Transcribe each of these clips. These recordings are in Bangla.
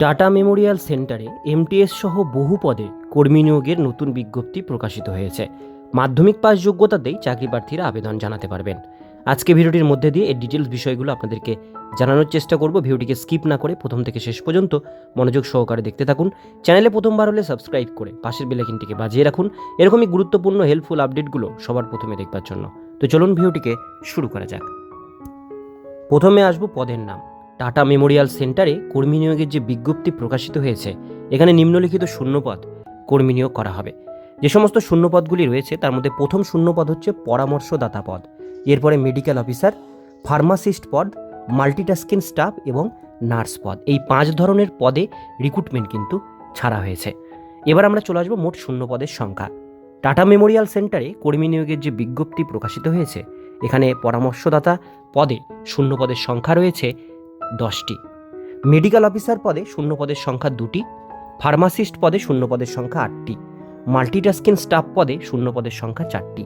টাটা মেমোরিয়াল সেন্টারে এমটিএস সহ বহু পদে কর্মী নিয়োগের নতুন বিজ্ঞপ্তি প্রকাশিত হয়েছে। মাধ্যমিক পাস যোগ্যতাতেই চাকরি প্রার্থীরা আবেদন জানাতে পারবেন। আজকে ভিডিওটির মধ্যে দিয়ে এর ডিটেলস বিষয়গুলো আপনাদেরকে জানানোর চেষ্টা করব। ভিডিওটিকে স্কিপ না করে প্রথম থেকে শেষ পর্যন্ত মনোযোগ সহকারে দেখতে থাকুন। চ্যানেলে প্রথমবার হলে সাবস্ক্রাইব করে পাশের বেলাইকিনটিকে বাজিয়ে রাখুন। এরকমই গুরুত্বপূর্ণ হেল্পফুল আপডেটগুলো সবার প্রথমে দেখবার জন্য। তো চলুন ভিডিওটিকে শুরু করা যাক। প্রথমে আসব পদের নাম। টাটা মেমোরিয়াল সেন্টারে কর্মী নিয়োগের যে বিজ্ঞপ্তি প্রকাশিত হয়েছে, এখানে নিম্নলিখিত শূন্যপদ কর্মী নিয়োগ করা হবে। যে সমস্ত শূন্যপদগুলি রয়েছে, তার মধ্যে প্রথম শূন্যপদ হচ্ছে পরামর্শদাতা পদ। এরপরে মেডিকেল অফিসার, ফার্মাসিস্ট পদ, মাল্টিটাস্কিং স্টাফ এবং নার্স পদ। এই পাঁচ ধরনের পদে রিক্রুটমেন্ট কিন্তু ছাড়া হয়েছে। এবার আমরা চলে আসব মোট শূন্য পদের সংখ্যা। টাটা মেমোরিয়াল সেন্টারে কর্মী নিয়োগের যে বিজ্ঞপ্তি প্রকাশিত হয়েছে, এখানে পরামর্শদাতা পদে শূন্য পদের সংখ্যা রয়েছে দশটি। মেডিকেল অফিসার পদে শূন্য পদের সংখ্যা দুটি, ফার্মাসিস্ট পদে শূন্য পদের সংখ্যা আটটি, মাল্টিটাস্কিং স্টাফ পদে শূন্য পদের সংখ্যা চারটি,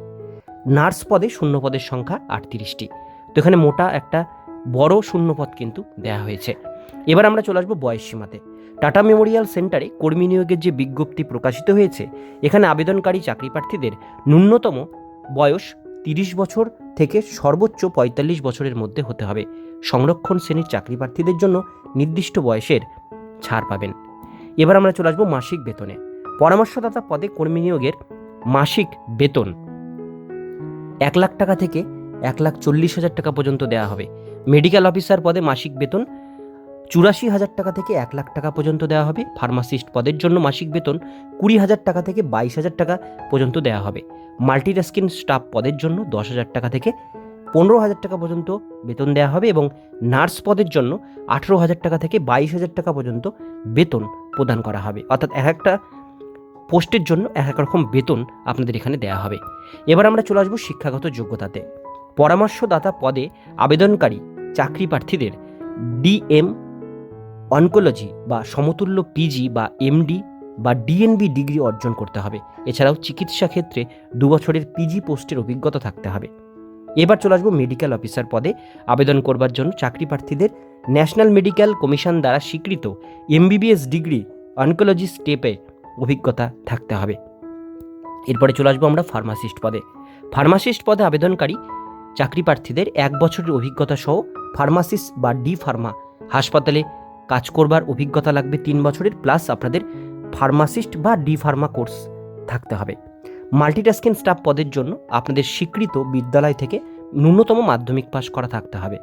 নার্স পদে শূন্য পদের সংখ্যা আটত্রিশটি। তো এখানে মোটা একটা বড় শূন্যপদ কিন্তু দেয়া হয়েছে। এবার আমরা চলে আসব বয়স সীমাতে। টাটা মেমোরিয়াল সেন্টারে কর্মী নিয়োগের যে বিজ্ঞপ্তি প্রকাশিত হয়েছে, এখানে আবেদনকারী চাকরি প্রার্থীদের ন্যূনতম বয়স তিরিশ বছর থেকে সর্বোচ্চ পঁয়তাল্লিশ বছরের মধ্যে হতে হবে। সংরক্ষণ শ্রেণির চাকরি প্রার্থীদের জন্য নির্দিষ্ট বয়সের ছাড় পাবেন। এবার আমরা চলে আসব মাসিক বেতনে। পরামর্শদাতা পদে কর্মী নিয়োগের মাসিক বেতন এক লাখ টাকা থেকে এক লাখ চল্লিশ হাজার টাকা পর্যন্ত দেওয়া হবে। মেডিকেল অফিসার পদে মাসিক বেতন চুরাশি হাজার টাকা থেকে এক লাখ টাকা পর্যন্ত দেওয়া হবে। ফার্মাসিস্ট পদের জন্য মাসিক বেতন কুড়ি হাজার টাকা থেকে বাইশ হাজার টাকা পর্যন্ত দেওয়া হবে। মাল্টিটাস্কিং স্টাফ পদের জন্য দশ হাজার টাকা থেকে পনেরো হাজার টাকা পর্যন্ত বেতন দেওয়া হবে এবং নার্স পদের জন্য আঠেরো হাজার টাকা থেকে বাইশ হাজার টাকা পর্যন্ত বেতন প্রদান করা হবে। অর্থাৎ এক একটা পোস্টের জন্য এক এক রকম বেতন আপনাদের এখানে দেওয়া হবে। এবার আমরা চলে আসব শিক্ষাগত যোগ্যতাতে। পরামর্শদাতা পদে আবেদনকারী চাকরি প্রার্থীদের ডিএম অনকোলজি বা সমতুল্য পিজি বা এমডি বা ডিএনবি ডিগ্রি অর্জন করতে হবে। এছাড়াও চিকিৎসা ক্ষেত্রে দু বছরের পিজি পোস্টের অভিজ্ঞতা থাকতে হবে। এবার চলে আসব মেডিকেল অফিসার পদে। আবেদন করবার জন্য চাকরি প্রার্থীদের ন্যাশনাল মেডিকেল কমিশন দ্বারা স্বীকৃত এমবিবিএস ডিগ্রি অনকোলজি স্টেপে অভিজ্ঞতা থাকতে হবে। এরপরে চলে আসব আমরা ফার্মাসিস্ট পদে। ফার্মাসিস্ট পদে আবেদনকারী চাকরি প্রার্থীদের এক বছরের অভিজ্ঞতা সহ ফার্মাসিস্ট বা ডি ফার্মা হাসপাতালে কাজ করবার অভিজ্ঞতা লাগবে তিন বছরের প্লাস আপনাদের ফার্মাসিস্ট বা ডি ফার্মা কোর্স থাকতে হবে। মাল্টিটাস্কিং স্টাফ পদের জন্য আপনাদের স্বীকৃত বিদ্যালয় থেকে ন্যূনতম মাধ্যমিক পাশ করা থাকতে হবে।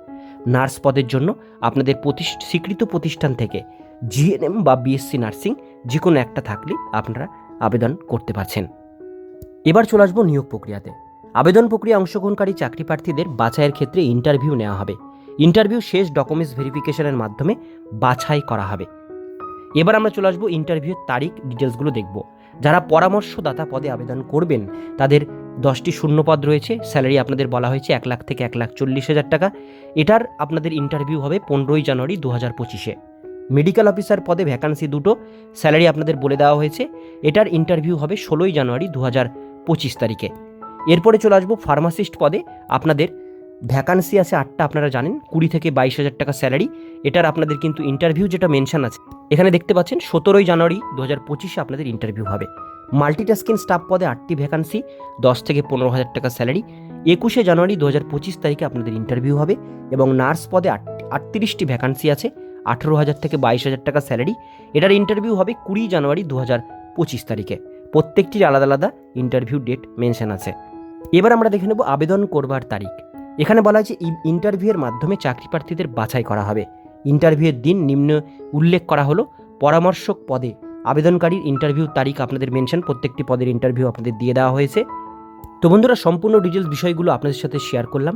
নার্স পদের জন্য আপনাদের স্বীকৃত প্রতিষ্ঠান থেকে জিএনএম বা বিএসসি নার্সিং যে কোনো একটা থাকলে আপনারা আবেদন করতে পারছেন। এবার চলে আসব নিয়োগ প্রক্রিয়াতে। আবেদন প্রক্রিয়া অংশগ্রহণকারী চাকরি প্রার্থীদের বাছাইয়ের ক্ষেত্রে ইন্টারভিউ নেওয়া হবে। ইন্টারভিউ শেষ ডকুমেন্টস ভেরিফিকেশনের মাধ্যমে বাছাই করা হবে। এবার আমরা চলে আসব ইন্টারভিউর তারিখ, ডিটেলসগুলো দেখব। যারা পরামর্শদাতা পদে আবেদন করবেন, তাদের দশটি শূন্যপদ রয়েছে। স্যালারি আপনাদের বলা হয়েছে এক লাখ থেকে এক লাখ চল্লিশ হাজার টাকা। এটার আপনাদের ইন্টারভিউ হবে পনেরোই জানুয়ারি দু হাজার পঁচিশে। মেডিকেল অফিসার পদে ভ্যাকান্সি দুটো, স্যালারি আপনাদের বলে দেওয়া হয়েছে। এটার ইন্টারভিউ হবে ষোলোই জানুয়ারি দু হাজার পঁচিশ তারিখে। এরপরে চলে আসব ফার্মাসিস্ট পদে। আপনাদের ভ্যাকান্সি আছে আটটা, আপনারা জানেন। কুড়ি থেকে বাইশ হাজার টাকা স্যালারি এটার আপনাদের কিন্তু ইন্টারভিউ যেটা মেনশন আছে। এখানে দেখতে পাচ্ছেন, সতেরোই জানুয়ারি দু হাজার পঁচিশে আপনাদের ইন্টারভিউ হবে। মাল্টিটাস্কিং স্টাফ পদে আটটি ভ্যাকান্সি দশ থেকে পনেরো হাজার টাকা স্যালারি একুশে জানুয়ারি দু হাজার পঁচিশ তারিখে আপনাদের ইন্টারভিউ হবে এবং নার্স পদে আট, আটত্রিশটি ভ্যাকান্সি আছে, আঠেরো হাজার থেকে বাইশ হাজার টাকা স্যালারি এটার ইন্টারভিউ হবে কুড়ি জানুয়ারি দু হাজার পঁচিশ তারিখে। প্রত্যেকটির আলাদা আলাদা ইন্টারভিউ ডেট মেনশন আছে। এবার আমরা দেখে নেব আবেদন করবার তারিখ। এখানে বলা আছে ইন্টারভিউয়ের মাধ্যমে চাকরি প্রার্থীদের বাছাই করা হবে। ইন্টারভিউয়ের দিন নিম্ন উল্লেখ করা হলো, পরামর্শক পদে আবেদনকারীর ইন্টারভিউ তারিখ আপনাদের মেনশন প্রত্যেকটি পদের ইন্টারভিউ আপনাদের দিয়ে দেওয়া হয়েছে। তো বন্ধুরা, সম্পূর্ণ ডিটেলস বিষয়গুলো আপনাদের সাথে শেয়ার করলাম।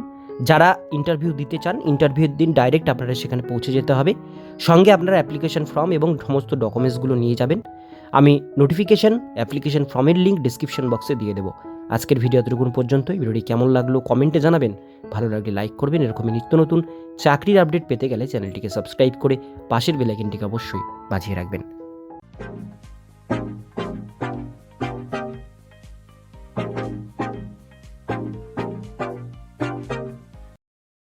যারা ইন্টারভিউ দিতে চান ইন্টারভিউর দিন ডাইরেক্ট আপনারা সেখানে পৌঁছে যেতে হবে। সঙ্গে আপনারা অ্যাপ্লিকেশন ফর্ম এবং সমস্ত ডকুমেন্টসগুলো নিয়ে যাবেন। আমি নোটিফিকেশন অ্যাপ্লিকেশন ফর্মের লিঙ্ক ডিসক্রিপশন বক্সে দিয়ে দেবো। আজকের ভিডিও এতটুকুন পর্যন্ত ভিডিওটি কেমন লাগল কমেন্টে জানাবেন। ভালো লাগলে লাইক করবেন। এরকমই নিত্য নতুন চাকরির আপডেট পেতে গেলে চ্যানেলটিকে সাবস্ক্রাইব করে পাশের বেলাইকিনটিকে অবশ্যই বাজিয়ে রাখবেন।